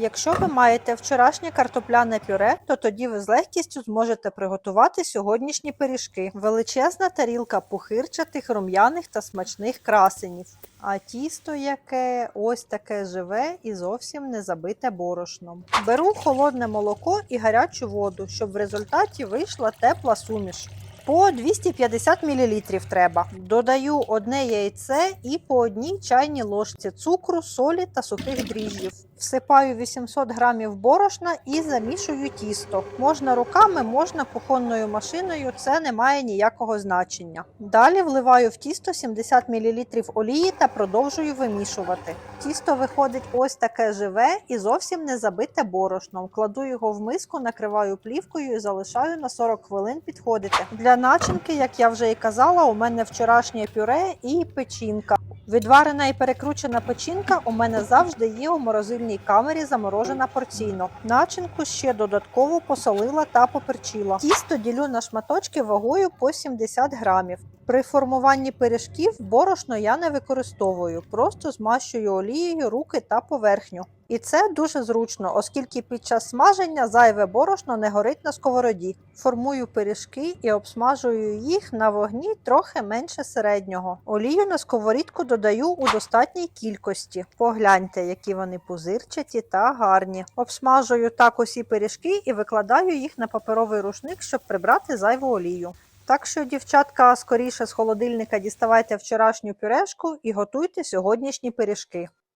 Якщо ви маєте вчорашнє картопляне пюре, то тоді ви з легкістю зможете приготувати сьогоднішні пиріжки. Величезна тарілка пухирчатих, рум'яних та смачних красенів. А тісто яке ось таке живе і зовсім не забите борошном. Беру холодне молоко і гарячу воду, щоб в результаті вийшла тепла суміш. По 250 мл треба. Додаю одне яйце і по одній чайній ложці цукру, солі та сухих дріжджів. Всипаю 800 грамів борошна і замішую тісто. Можна руками, можна кухонною машиною, це не має ніякого значення. Далі вливаю в тісто 70 мл олії та продовжую вимішувати. Тісто виходить ось таке живе і зовсім не забите борошном. Кладу його в миску, накриваю плівкою і залишаю на 40 хвилин підходити. Для начинки, як я вже і казала, у мене вчорашнє пюре і печінка. Відварена і перекручена печінка у мене завжди є у морозильній камері, заморожена порційно. Начинку ще додатково посолила та поперчила. Тісто ділю на шматочки вагою по 70 грамів. При формуванні пиріжків борошно я не використовую, просто змащую олією руки та поверхню. І це дуже зручно, оскільки під час смаження зайве борошно не горить на сковороді. Формую пиріжки і обсмажую їх на вогні трохи менше середнього. Олію на сковорідку додаю у достатній кількості. Погляньте, які вони пузирчаті та гарні. Обсмажую так усі пиріжки і викладаю їх на паперовий рушник, щоб прибрати зайву олію. Так що, дівчатка, скоріше з холодильника діставайте вчорашню пюрешку і готуйте сьогоднішні пиріжки.